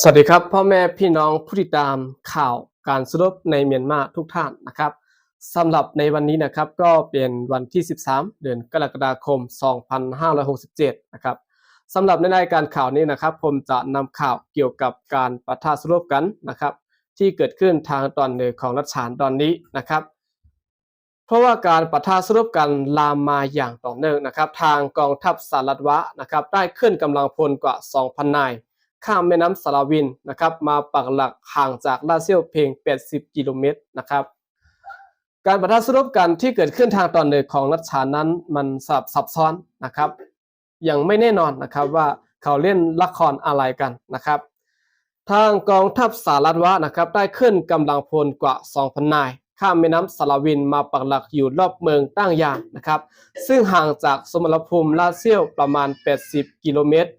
สวัสดีครับพ่อแม่พี่น้องผู้ติดตามข่าวการสรุปในเมียนมาทุกท่านนะครับสำหรับในวันนี้นะครับก็เป็นวันที่ 13 เดือนกรกฎาคม 2567 นะครับสำหรับในรายการข่าวนี้นะครับ ผมจะนำข่าวเกี่ยวกับการปะทะสรุปกันนะครับ ที่เกิดขึ้นทางตอนเหนือของรัฐฉานตอนนี้นะครับ เพราะว่าการปะทะสรุปกันลามมาอย่างต่อเนื่องนะครับ ทางกองทัพสหรัฐวะนะครับ ได้ขึ้นกำลังพลกว่า 2,000 นาย ข้ามแม่น้ำสารวินนะครับ มาปักหลักห่างจากลาเซียวเพียง 80 กิโลเมตรนะครับการปะทะสรุปกันที่เกิดขึ้นทางตอนเหนือของรัฐฉานนั้นมันสับซับซ้อนนะครับ ยังไม่แน่นอนนะครับว่าเขาเล่นละครอะไรกันนะครับ ทางกองทัพสหรัฐวะนะครับ ได้ขึ้นกำลังพลกว่า 2,000 นาย ข้ามแม่น้ำสลาวินมาปักหลักอยู่รอบเมืองตั้งยางนะครับ ซึ่งห่างจากสมรภูมิลาเซียวประมาณ 80 กิโลเมตร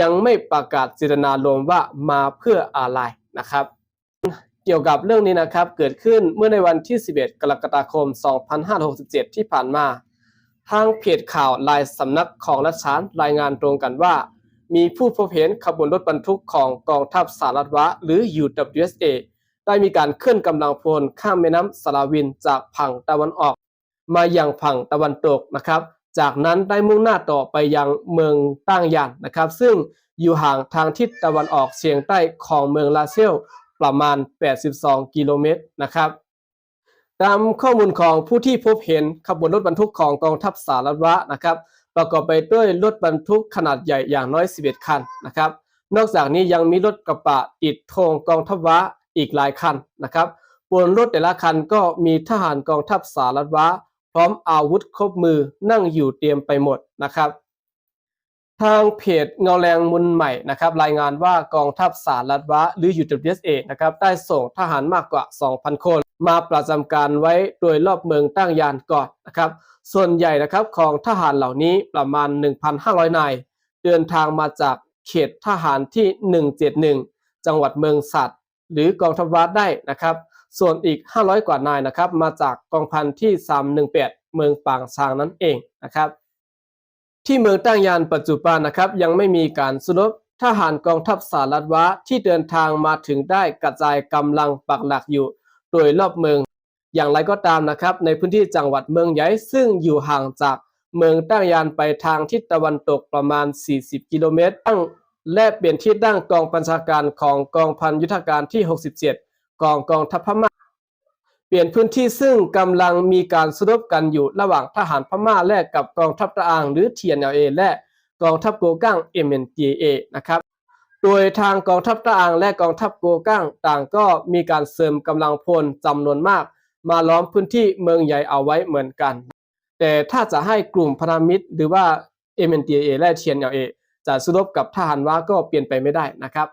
ยังไม่ประกาศเจตนารมว่ามาเพื่ออะไรนะครับ เกี่ยวกับเรื่องนี้นะครับเกิดขึ้นเมื่อในวันที่ 11 กรกฎาคม 2567 ที่ผ่านมา ทางเพจข่าวลายสำนักของรัฐฉานรายงานตรงกันว่า มีผู้พบเห็นขบวนรถบรรทุกของกองทัพสหรัฐวะหรือ UWSA ได้มีการเคลื่อนกำลังพลข้ามแม่น้ำสลาวินจากฝั่งตะวันออก มาอยังฝั่งตะวันตกนะครับ จากนั้นได้มุ่งหน้าต่อไปยังเมืองตั้งยานนะครับ ซึ่งอยู่ห่างทางทิศตะวันออกเฉียงใต้ของเมืองลาเซลประมาณ 82 กิโลเมตรนะครับตามข้อมูลของผู้ที่พบเห็นขบวนรถบรรทุกของกองทัพสหรัฐวะนะครับ ประกอบไปด้วยรถบรรทุกขนาดใหญ่อย่างน้อย 11 คันนะครับ นอกจากนี้ยังมีรถกระบะอิฐโทงกองทัพวะอีกหลายคันนะครับบนรถแต่ละคันก็มีทหารกองทัพสหรัฐวะ พร้อมอาวุธครบมือนั่งอยู่เตรียมไปหมดนะครับทางเพจเงาแรงมุนใหม่นะครับรายงานว่ากองทัพสหรัฐวะหรือ UWSA นะครับได้ส่งทหารมากกว่า 2,000 คน มาประจำการไว้โดยรอบเมืองตั้งยานก่อนนะครับส่วนใหญ่นะครับของทหารเหล่านี้ประมาณ 1,500 นาย เดินทางมาจากเขตทหารที่ 171 จังหวัดเมืองสัตว์ หรือกองทัพวัดได้นะครับ ส่วนอีก 500 กว่านายนะครับมาจากกองพันที่ 318 เมืองปางซางนั่นเองนะครับที่เมืองตั้งยานปัจจุบันนะครับยังไม่มีการสรุปทหารกองทัพสหรัฐวะที่เดินทางมาถึงได้กระจายกำลังปักหลักอยู่ โดยรอบเมือง อย่างไรก็ตามนะครับ ในพื้นที่จังหวัดเมืองใหญ่ซึ่งอยู่ห่างจากเมืองตั้งยานไปทางทิศตะวันตกประมาณ 40 กิโลเมตรตั้งและเปลี่ยนที่ตั้งกองบัญชาการของกองพันยุทธการที่ 67 กองกองทัพพม่า เปลี่ยนพื้นที่ซึ่งกำลังมีการสรบกันอยู่ระหว่างทหารพม่าแลกกับกองทัพตะอางหรือ TNLA และกองทัพโกก้าง MNDAA นะครับโดยทางกองทัพตะอางและกองทัพโกก้งต่างก็มีการเสริมกำลังพลจำนวนมาก มาล้อมพื้นที่เมืองใหญ่เอาไว้เหมือนกัน แต่ถ้าจะให้กลุ่มพนามิตรหรือว่า MNDAA และ TNLA จะสู้รบกับทหารว่าก็เปลี่ยนไปไม่ได้นะครับ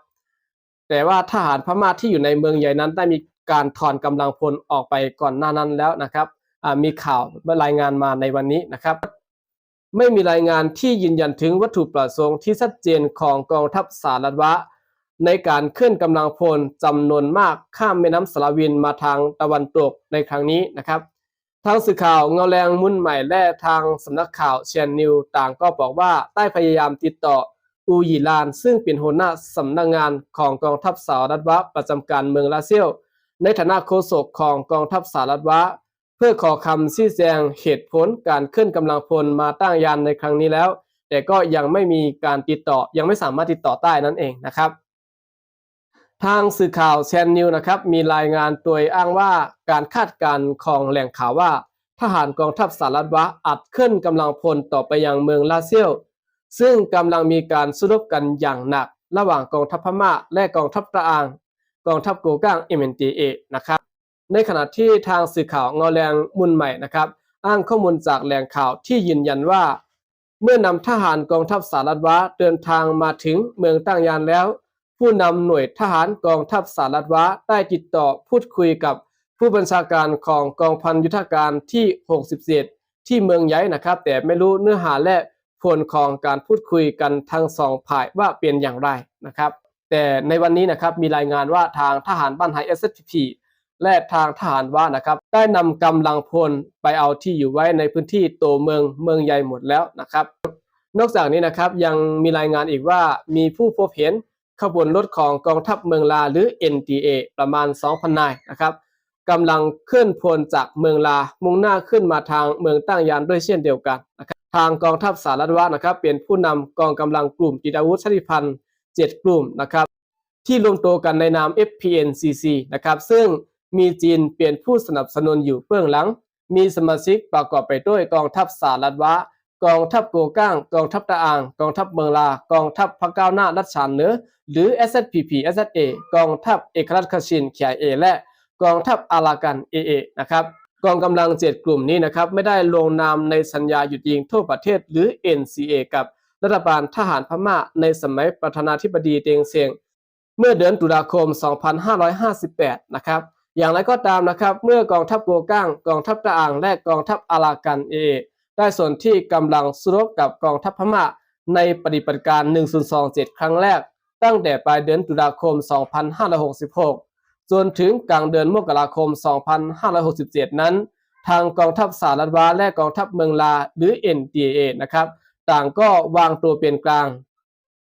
แต่ว่าทหารพม่าที่อยู่ในเมืองใหญ่นั้นได้มีการถอนกำลังพลออกไปก่อนหน้านั้นแล้วนะครับมีข่าวรายงานมาในวันนี้นะครับ ไม่มีรายงานที่ยืนยันถึงวัตถุประสงค์ที่ชัดเจนของกองทัพสหรัฐวะ ในการเคลื่อนกำลังพลจำนวนมากข้ามแม่น้ำสลาวินมาทางตะวันตกในครั้งนี้นะครับทางสื่อข่าวเงาแรงมุ่นใหม่และทางสำนักข่าวเชียนนิวต่างก็บอกว่าได้พยายามติดต่อ อูยีลาน ซึ่งเป็นหัวหน้าสำนักงงานของกองทัพสหรัฐวะประจำการเมืองลาเซียว ในฐานะโฆษกของกองทัพสหรัฐวะ เพื่อขอคำชี้แจงเหตุผลการเคลื่อนกำลังพลมาตั้งยานในครั้งนี้แล้ว แต่ก็ยังไม่มีการติดต่อยังไม่สามารถติดต่อได้นั่นเองนะครับ ทางสื่อข่าวแชนนิวนะครับมีรายงานตัวอ้างว่าการคาดการณ์ของแหล่งข่าวว่า ทหารกองทัพสหรัฐวะอัดเคลื่อนกำลังพลต่อไปยังเมืองลาเซียว ซึ่งกำลังมีการสู้รบกันอย่างหนัก ระหว่างกองทัพพม่าและกองทัพตะอาง กองทัพโกก้าง MNDA นตีเอะครับ ในขณะที่ทางสื่อข่าวเงาแรงมุนใหม่นะครับ อ้างข้อมูลจากแหล่งข่าวที่ยืนยันว่า เมื่อนำทหารกองทัพสหรัฐวะเดินทางมาถึงเมืองตั้งยานแล้ว ผู้นำหน่วยทหารกองทัพสหรัฐวะได้ติดต่อพูดคุยกับผู้บัญชาการของกองพันยุทธการที่ 67 ที่เมืองใหญ่นะครับ แต่ไม่รู้เนื้อหาและ ผลของการพูดคุยกันทั้งสองฝ่ายว่าเป็นอย่างไรนะครับ แต่ในวันนี้นะครับมีรายงานว่าทางทหารบ้านไฮ SSPP และทางทหารว่านะครับได้นำกำลังพลไปเอาที่อยู่ไว้ในพื้นที่โตเมืองเมืองใหญ่หมดแล้วนะครับ นอกจากนี้นะครับยังมีรายงานอีกว่ามีผู้พบเห็นขบวนรถของกองทัพเมืองลาหรือ NDA ประมาณ 2,000 นายนะครับกำลังเคลื่อนพลจากเมืองลามุ่งหน้าขึ้นมาทางเมืองตั้งยานด้วยเช่นเดียวกันนะครับ ทางกองทัพสหรัฐวะนะครับเป็นผู้นำกองกำลังกลุ่มติดอาวุธชาติพันธุ์ 7 กลุ่มนะครับที่รวมตัวกันในนาม FPNCC นะครับซึ่งมีจีนเป็นผู้สนับสนุนอยู่เบื้องหลัง มีสมาชิกประกอบไปด้วยกองทัพสหรัฐวะกองทัพโกก้าง กองทัพตะอาง กองทัพเมืองลา กองทัพพระก้าวหน้ารัชฉานเนือหรือ SSPP SSA กองทัพเอกราชคชิน KIA และกองทัพอารากัน AA นะครับ กองกำลัง7กลุ่มนี้นะครับไม่ได้ลงนามในสัญญาหยุดยิงทั่วประเทศหรือ NCA กับรัฐบาลทหารพม่าในสมัยประธานาธิบดีเดงเซียงเมื่อเดือนตุลาคม 2558 นะครับ อย่างไรก็ตามนะครับ เมื่อกองทัพโกก้างกองทัพตะอ่างและกองทัพอารากันเอ ได้ส่วนที่กำลังสู้รบกับกองทัพพม่าในปฏิบัติการ 1027 ครั้งแรก ตั้งแต่ปลายเดือนตุลาคม 2566 จนถึงกลางเดือนมกราคม 2567 นั้น ทางกองทัพสหรัฐวาและกองทัพเมืองลาหรือ NDA นะครับ ต่างก็วางตัวเป็นกลาง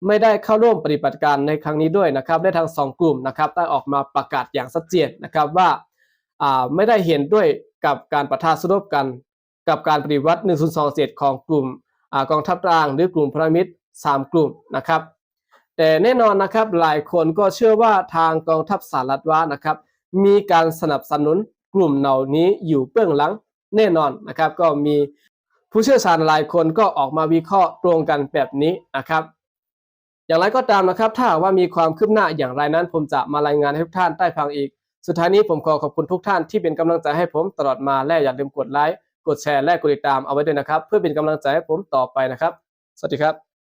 ไม่ได้เข้าร่วมปฏิบัติการในครั้งนี้ด้วยนะครับ ได้ทั้งสองกลุ่มนะครับได้ออกมาประกาศอย่างชัดเจนนะครับว่าไม่ได้เห็นด้วยกับการประทะสู้รบกัน กับการปฏิวัติ 1027 ของกลุ่มอกองทัพกลาง หรือกลุ่มพลมิตร 3 กลุ่มนะครับ แต่แน่นอนนะครับหลายคนก็เชื่อว่าทางกองทัพสหรัฐว่านะครับมีการสนับสนุนกลุ่มเหล่านี้อยู่เบื้องหลังแน่นอนนะครับ ก็มีผู้เชี่ยวชาญหลายคนก็ออกมาวิเคราะห์ตรงกันแบบนี้นะครับ อย่างไรก็ตามนะครับ ถ้าว่ามีความคืบหน้าอย่างไรนั้น ผมจะมารายงานให้ทุกท่านได้ฟังอีก สุดท้ายนี้ผมขอขอบคุณทุกท่านที่เป็นกำลังใจให้ผมตลอดมาและอย่าลืมกดไลค์กดแชร์และกดติดตามเอาไว้ด้วยนะครับ เพื่อเป็นกำลังใจให้ผมต่อไปนะครับ สวัสดีครับ